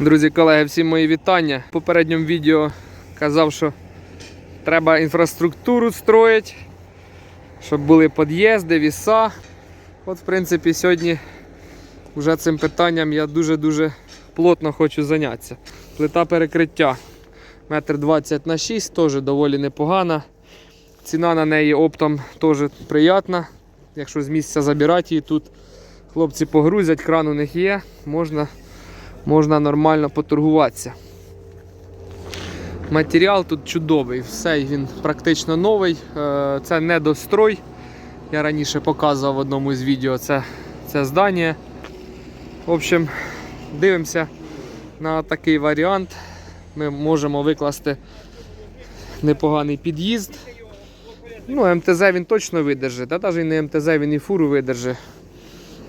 Друзі, колеги, всім мої вітання. В попередньому відео казав, що треба інфраструктуру строїти, щоб були під'їзди, віса. От, в принципі, сьогодні вже цим питанням я дуже-дуже плотно хочу зайнятися. Плита перекриття метр 20 на 6, теж доволі непогана. Ціна на неї оптом теж приятна. Якщо з місця забирати її тут, хлопці погрузять, кран у них є, можна можна нормально поторгуватися. Матеріал тут чудовий, все він практично новий. Е, Це не дострой. Я раніше показував в одному з відео це, це здання. В общем, дивимося на такий варіант. Ми можемо викласти непоганий під'їзд. Ну, МТЗ він точно видержить, та навіть не МТЗ, він і фуру видержить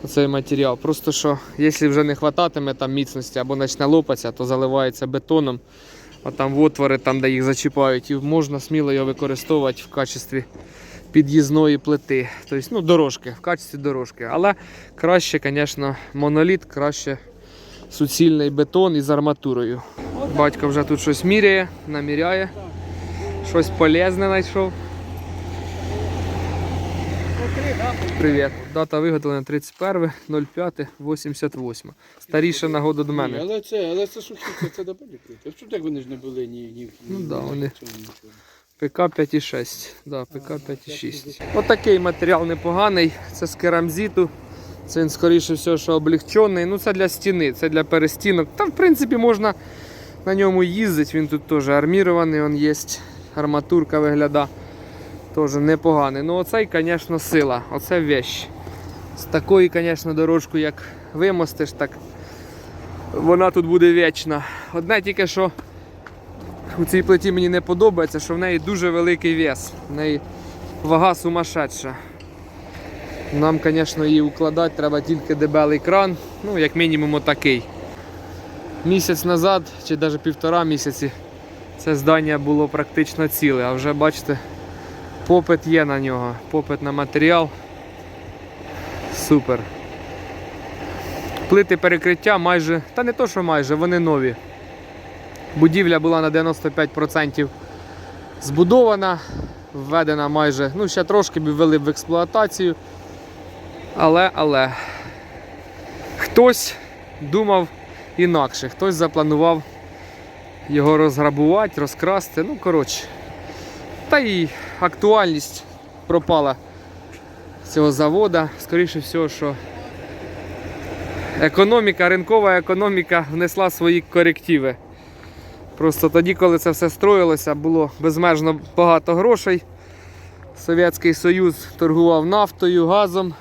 цей матеріал. Просто що, якщо вже не хвататиме там міцності або почне лопатися, то заливається бетоном, а там в отвори, там, де їх зачіпають, і можна сміло його використовувати в качестві під'їзної плити. Тобто, ну, дорожки, в качестві дорожки. Але краще, звісно, моноліт, краще суцільний бетон із арматурою. Батько вже тут щось міряє, наміряє, щось полезне знайшов. Привіт. Дата виготовлення 31.05.88. Старіша на году до Ні, мене. але це, але це сухі, це, це добре плити. Що так вони ж не були ні, ні, ні Ну ні да, в вони- ПК 5,6. Да, ПК 5,6. Отакий матеріал непоганий. Це з керамзиту. Це він, скоріше всього, що облегчений. Ну, це для стіни, це для перестінок. Та, в принципі, можна на ньому їздити. Він тут теж армірований, він є. Арматурка виглядає. Теж непоганий. Ну, оцей, звісно, сила. Оце вещь. З такої, звісно, дорожкою, як вимостиш, так вона тут буде вічна. Одне тільки що у цій плиті мені не подобається, що в неї дуже великий вес. В неї вага сумасшедша. Нам, звісно, її укладати треба тільки дебелий кран, ну, як мінімум отакий. Місяць назад, чи навіть півтора місяці, це здання було практично ціле, а вже бачите, попит є на нього, попит на матеріал. Супер. Плити перекриття майже, та не то, що майже, вони нові. Будівля була на 95% збудована, введена майже, ну ще трошки б ввели в експлуатацію. Але, але хтось думав інакше, хтось запланував його розграбувати, розкрасти. Ну, коротше. Та і актуальність пропала цього завода. Скоріше всього, що економіка, ринкова економіка внесла свої корективи. Просто тоді, коли це все строїлося, було безмежно багато грошей. Совєтський Союз торгував нафтою, газом.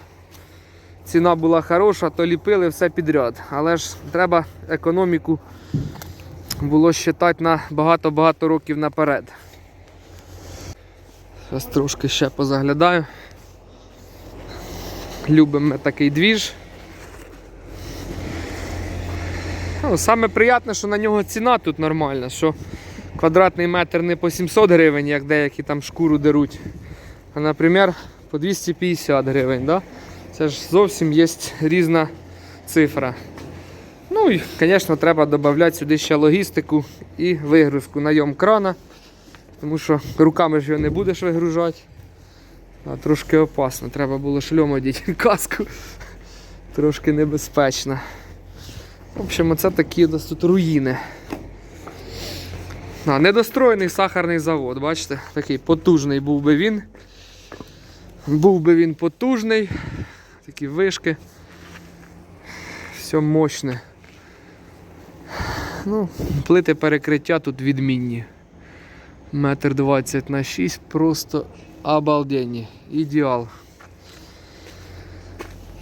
Ціна була хороша, то ліпили все підряд. Але ж треба економіку було считати на багато-багато років наперед. Зараз трошки ще позаглядаю. Любимо такий двіж. Ну, саме приємне, що на нього ціна тут нормальна, що квадратний метр не по 700 гривень, як деякі там шкуру деруть, а, наприклад, по 250 гривень. Да? Це ж зовсім є різна цифра. Ну і, звісно, треба додати сюди ще логістику і вигрузку найом крана, тому що руками ж його не будеш вигружати. А трошки опасно, треба було шльом одіти каску. Трошки небезпечно. В общем, оце такі у нас тут руїни. А, недостроєний сахарний завод, бачите? Такий потужний був би він. Був би він потужний. Такі вишки. Все мощне. Ну, плити перекриття тут відмінні. Метр двадцять на 6 просто обалденні. Ідеал.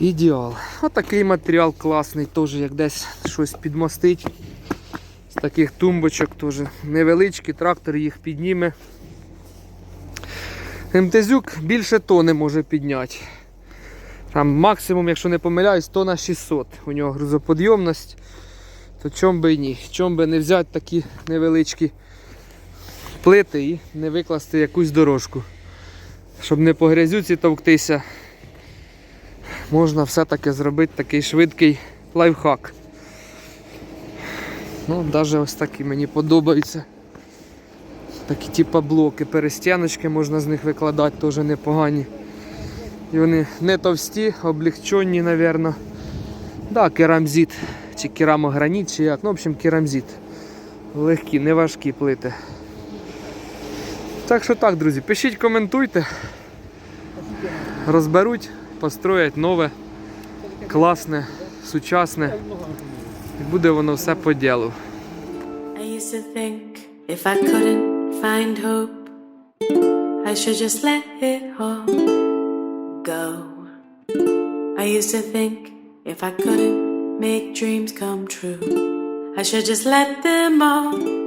Ідеал. Отакий матеріал класний, теж як десь щось підмостить. З таких тумбочок теж невеличкі, трактор їх підніме. МТЗюк більше тони може підняти. Там максимум, якщо не помиляюсь, тона 600. У нього грузоподйомність. То чом би і ні. Чом би не взяти такі невеличкі плити і не викласти якусь дорожку. Щоб не по грязюці товктися, можна все-таки зробити такий швидкий лайфхак. Ну, навіть ось такі мені подобаються. Такі типа блоки, перестяночки можна з них викладати, теж непогані. І вони не товсті, облегчені, мабуть. Да, керамзит, чи керамограніт, чи як. Ну, в общем, керамзит. Легкі, не важкі плити. Так що так, друзі, пишіть, коментуйте. Розберуть, построять нове, класне, сучасне. І буде воно все по ділу. I should just let it all go. I used to think if I couldn't make dreams come true, I should just let them all